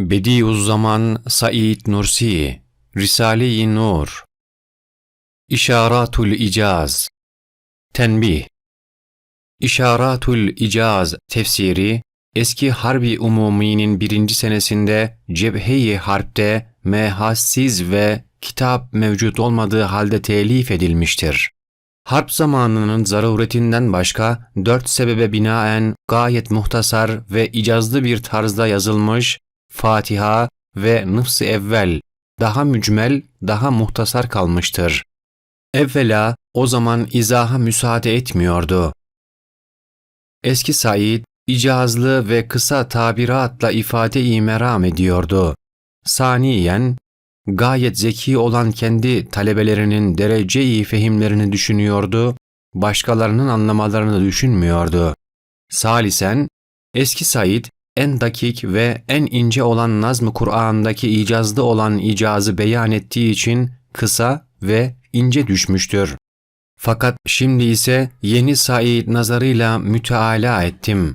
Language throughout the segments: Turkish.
Bediüzzaman Said Nursi Risale-i Nur. İşaratul İcaz. Tenbih. İşaratul İcaz tefsiri eski Harbi Umumi'nin birinci senesinde Cebhe-i Harp'te mehassiz ve kitap mevcut olmadığı halde telif edilmiştir. Harp zamanının zaruretinden başka dört sebebe binaen gayet muhtasar ve icazlı bir tarzda yazılmış Fatiha ve Nıfs-ı Evvel daha mücmel, daha muhtasar kalmıştır. Evvela o zaman izaha müsaade etmiyordu. Eski Said, icazlı ve kısa tabiratla ifade-i meram ediyordu. Saniyen, gayet zeki olan kendi talebelerinin derece-i fehimlerini düşünüyordu, başkalarının anlamalarını düşünmüyordu. Salisen, eski Said, en dakik ve en ince olan nazm-ı Kur'an'daki icazlı olan icazı beyan ettiği için kısa ve ince düşmüştür. Fakat şimdi ise yeni Said nazarıyla müteala ettim.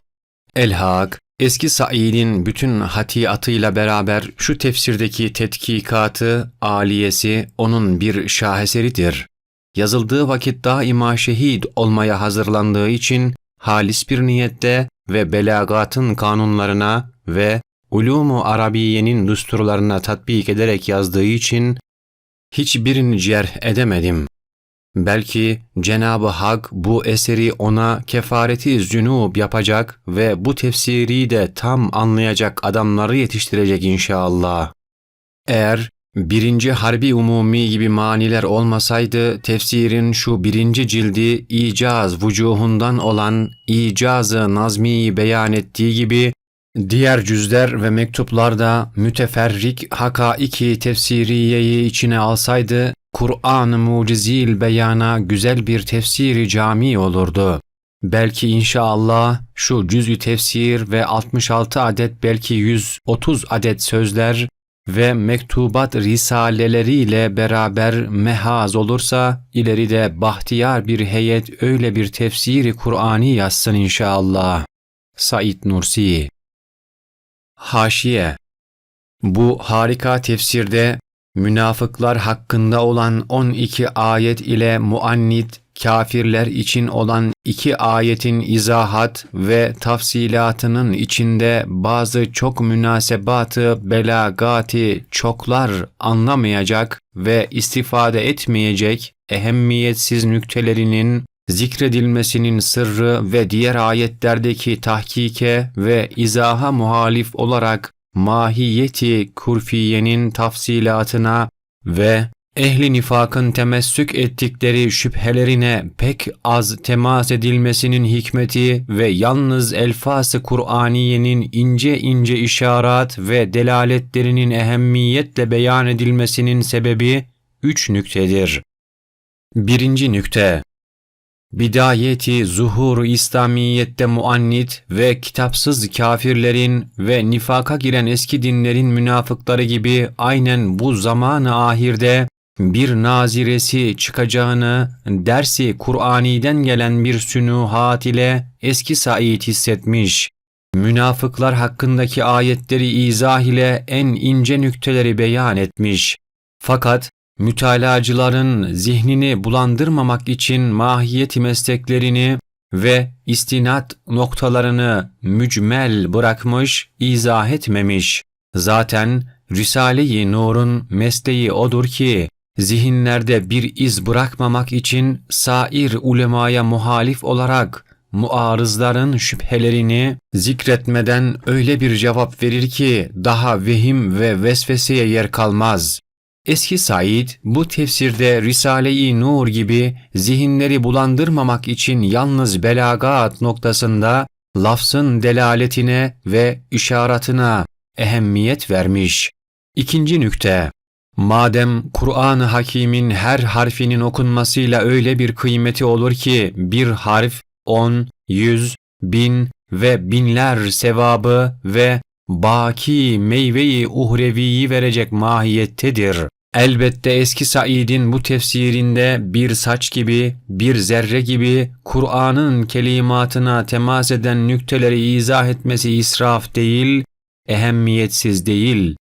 Elhak, eski Said'in bütün hatiyatıyla beraber şu tefsirdeki tetkikatı, aliyesi onun bir şaheseridir. Yazıldığı vakit daima şehit olmaya hazırlandığı için halis bir niyette ve belagatın kanunlarına ve ulumu arabiyenin düsturlarına tatbik ederek yazdığı için hiçbirini cerh edemedim. Belki Cenab-ı Hak bu eseri ona kefareti zünub yapacak ve bu tefsiri de tam anlayacak adamları yetiştirecek inşallah. Eğer birinci harbi umumi gibi maniler olmasaydı tefsirin şu birinci cildi icaz vücuhundan olan icazı nazmiyi beyan ettiği gibi diğer cüzler ve mektuplarda müteferrik hakaiki tefsiriyeyi içine alsaydı Kur'an-ı mucizil beyana güzel bir tefsiri cami olurdu. Belki inşallah şu cüzü tefsir ve 66 adet belki 130 adet sözler ve mektubat risaleleriyle beraber mehaz olursa ileride bahtiyar bir heyet öyle bir tefsiri Kur'ani yazsın inşallah. Said Nursi Haşiye Bu harika tefsirde münafıklar hakkında olan 12 ayet ile muannit kafirler için olan iki ayetin izahat ve tafsilatının içinde bazı çok münasebatı belagati çoklar anlamayacak ve istifade etmeyecek ehemmiyetsiz nüktelerinin zikredilmesinin sırrı ve diğer ayetlerdeki tahkike ve izaha muhalif olarak mahiyeti kurfiyenin tafsilatına ve ehli nifakın temessük ettikleri şüphelerine pek az temas edilmesinin hikmeti ve yalnız elfası Kur'aniyenin ince ince işaret ve delaletlerinin ehemmiyetle beyan edilmesinin sebebi üç nüktedir. Birinci nükte Bidayeti zuhur İslamiyette muannit ve kitapsız kafirlerin ve nifaka giren eski dinlerin münafıkları gibi aynen bu zamanı ahirde bir naziresi çıkacağını dersi Kur'ani'den gelen bir sünuhat ile eski Said hissetmiş. Münafıklar hakkındaki ayetleri izah ile en ince nükteleri beyan etmiş. Fakat mütalacıların zihnini bulandırmamak için mahiyeti mesleklerini ve istinat noktalarını mücmel bırakmış, izah etmemiş. Zaten Risale-i Nur'un mesleği odur ki, zihinlerde bir iz bırakmamak için sair ulemaya muhalif olarak muarızların şüphelerini zikretmeden öyle bir cevap verir ki daha vehim ve vesveseye yer kalmaz. Eski Said bu tefsirde Risale-i Nur gibi zihinleri bulandırmamak için yalnız belagat noktasında lafzın delaletine ve işaretine ehemmiyet vermiş. İkinci nükte Madem Kur'an-ı Hakîm'in her harfinin okunmasıyla öyle bir kıymeti olur ki bir harf on, yüz, bin ve binler sevabı ve baki meyveyi uhreviyi verecek mahiyettedir. Elbette eski Said'in bu tefsirinde bir saç gibi, bir zerre gibi Kur'an'ın kelimatına temas eden nükteleri izah etmesi israf değil, ehemmiyetsiz değil.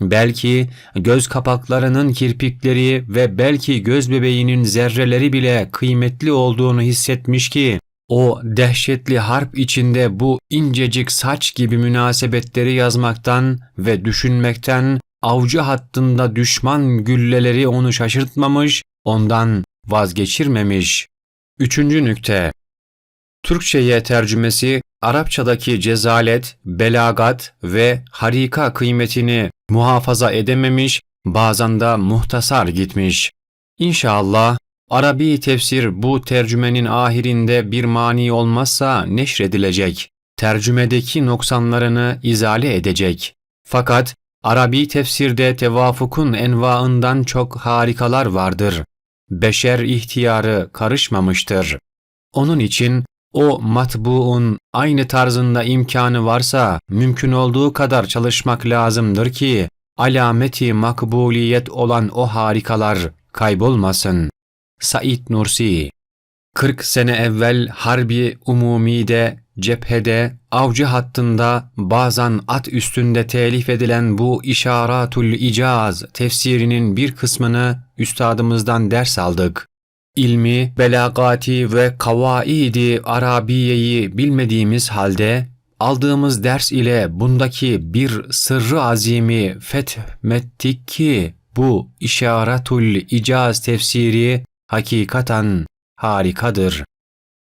Belki göz kapaklarının kirpikleri ve belki göz bebeğinin zerreleri bile kıymetli olduğunu hissetmiş ki, o dehşetli harp içinde bu incecik saç gibi münasebetleri yazmaktan ve düşünmekten avcı hattında düşman gülleleri onu şaşırtmamış, ondan vazgeçirmemiş. Üçüncü nükte Türkçe'ye tercümesi Arapçadaki cezalet, belagat ve harika kıymetini muhafaza edememiş, bazen de muhtasar gitmiş. İnşallah Arabi tefsir bu tercümenin ahirinde bir mani olmazsa neşredilecek. Tercümedeki noksanlarını izale edecek. Fakat Arabi tefsirde tevafukun envaından çok harikalar vardır. Beşer ihtiyarı karışmamıştır. Onun için o matbuun aynı tarzında imkanı varsa mümkün olduğu kadar çalışmak lazımdır ki alameti makbuliyet olan o harikalar kaybolmasın. Said Nursi 40 sene evvel Harbi Umumi'de, cephede, avcı hattında bazen at üstünde telif edilen bu İşaratul İcaz tefsirinin bir kısmını üstadımızdan ders aldık. İlmi, belagati ve kavaidi Arabiyeyi bilmediğimiz halde aldığımız ders ile bundaki bir sırrı azimi fethettik ki bu İşaratul İcaz tefsiri hakikaten harikadır.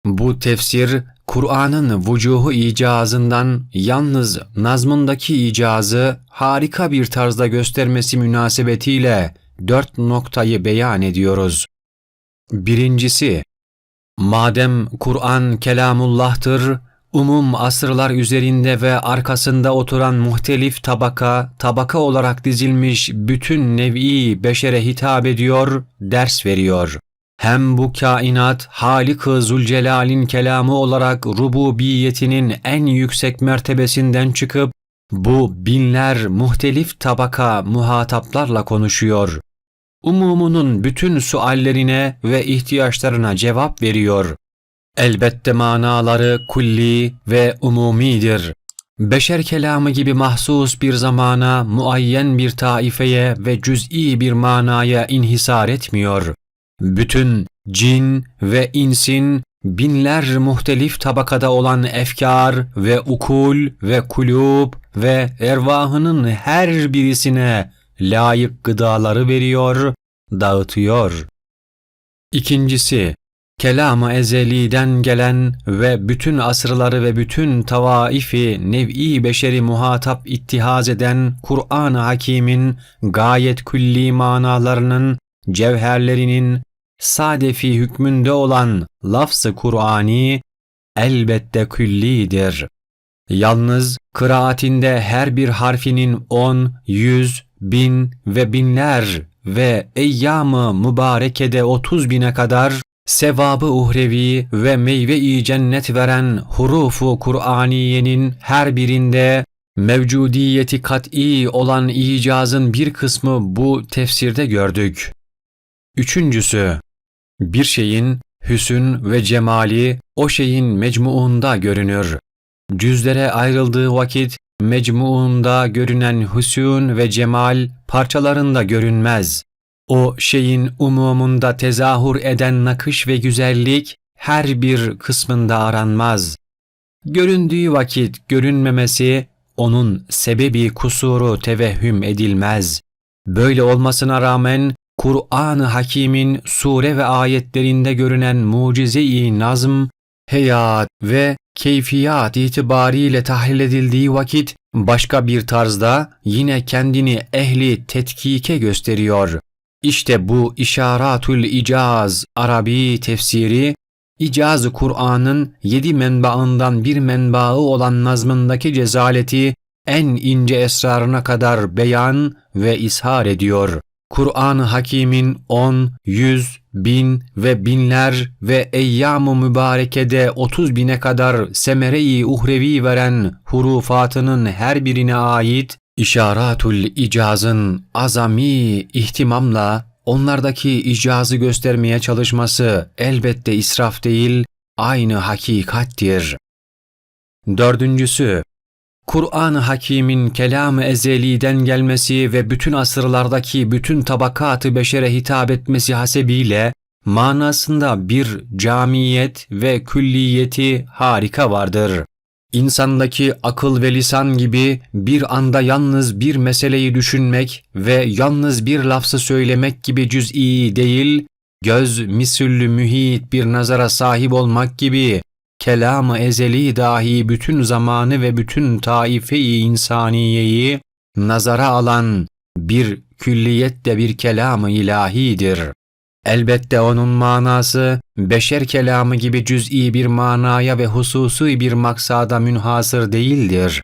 Bu tefsir Kur'an'ın vucuhu icazından yalnız nazmındaki icazı harika bir tarzda göstermesi münasebetiyle dört noktayı beyan ediyoruz. Birincisi, madem Kur'an kelamullah'tır, umum asırlar üzerinde ve arkasında oturan muhtelif tabaka, tabaka olarak dizilmiş bütün nev'i beşere hitap ediyor, ders veriyor. Hem bu kainat Halik-ı Zülcelal'in kelamı olarak rububiyetinin en yüksek mertebesinden çıkıp bu binler muhtelif tabaka muhataplarla konuşuyor. Umumunun bütün suallerine ve ihtiyaçlarına cevap veriyor. Elbette manaları kulli ve umumidir. Beşer kelamı gibi mahsus bir zamana, muayyen bir taifeye ve cüz'i bir manaya inhisar etmiyor. Bütün cin ve insin binler muhtelif tabakada olan efkar ve ukul ve kulub ve ervahının her birisine layık gıdaları veriyor, dağıtıyor. İkincisi, kelam-ı ezeliden gelen ve bütün asırları ve bütün tavaifi nev'i beşeri muhatap ittihaz eden Kur'an-ı Hakîm'in gayet külli manalarının, cevherlerinin sadefi hükmünde olan lafz-ı Kur'ani elbette küllidir. Yalnız kıraatinde her bir harfinin on, yüz, bin ve binler ve eyyamı mübarekede otuz bine kadar sevabı uhrevi ve meyve-i cennet veren hurufu Kur'aniyenin her birinde mevcudiyeti kat'i olan icazın bir kısmı bu tefsirde gördük. Üçüncüsü, bir şeyin hüsün ve cemali o şeyin mecmuunda görünür. Cüzlere ayrıldığı vakit mecmuunda görünen hüsün ve cemal parçalarında görünmez. O şeyin umumunda tezahür eden nakış ve güzellik her bir kısmında aranmaz. Göründüğü vakit görünmemesi onun sebebi kusuru tevehhüm edilmez. Böyle olmasına rağmen Kur'an-ı Hakîm'in sure ve ayetlerinde görünen mucize-i nazm, heyat ve keyfiyat itibariyle tahlil edildiği vakit başka bir tarzda yine kendini ehli tetkike gösteriyor. İşte bu işaratul icaz Arabi tefsiri İcaz-ı Kur'an'ın yedi menbaından bir menbaı olan nazmındaki cezaleti en ince esrarına kadar beyan ve ishar ediyor. Kur'an-ı Hakîm'in on, yüz, bin ve binler ve eyyam-ı mübarekede otuz bine kadar semere-i uhrevi veren hurufatının her birine ait işaratul icazın azami ihtimamla onlardaki icazı göstermeye çalışması elbette israf değil, aynı hakikattir. Dördüncüsü, Kur'an-ı Hakîm'in kelam-ı ezeliden gelmesi ve bütün asırlardaki bütün tabakatı beşere hitap etmesi hasebiyle manasında bir camiyet ve külliyeti harika vardır. İnsandaki akıl ve lisan gibi bir anda yalnız bir meseleyi düşünmek ve yalnız bir lafzı söylemek gibi cüz'i değil, göz misüllü mühit bir nazara sahip olmak gibi kelam-ı ezeli dahi bütün zamanı ve bütün taife-i insaniyeyi nazara alan bir külliyet de bir kelam-ı ilahidir. Elbette onun manası beşer kelamı gibi cüz'i bir manaya ve hususi bir maksada münhasır değildir.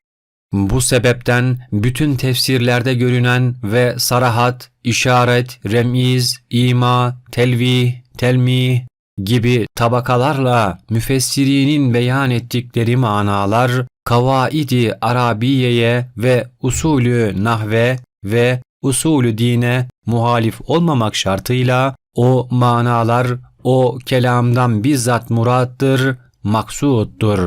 Bu sebepten bütün tefsirlerde görünen ve sarahat, işaret, remiz, ima, telvih, telmih gibi tabakalarla müfessirinin beyan ettikleri manalar kavaidi Arabiye'ye ve usulü nahve ve usulü dine muhalif olmamak şartıyla o manalar o kelamdan bizzat murattır, maksuttur.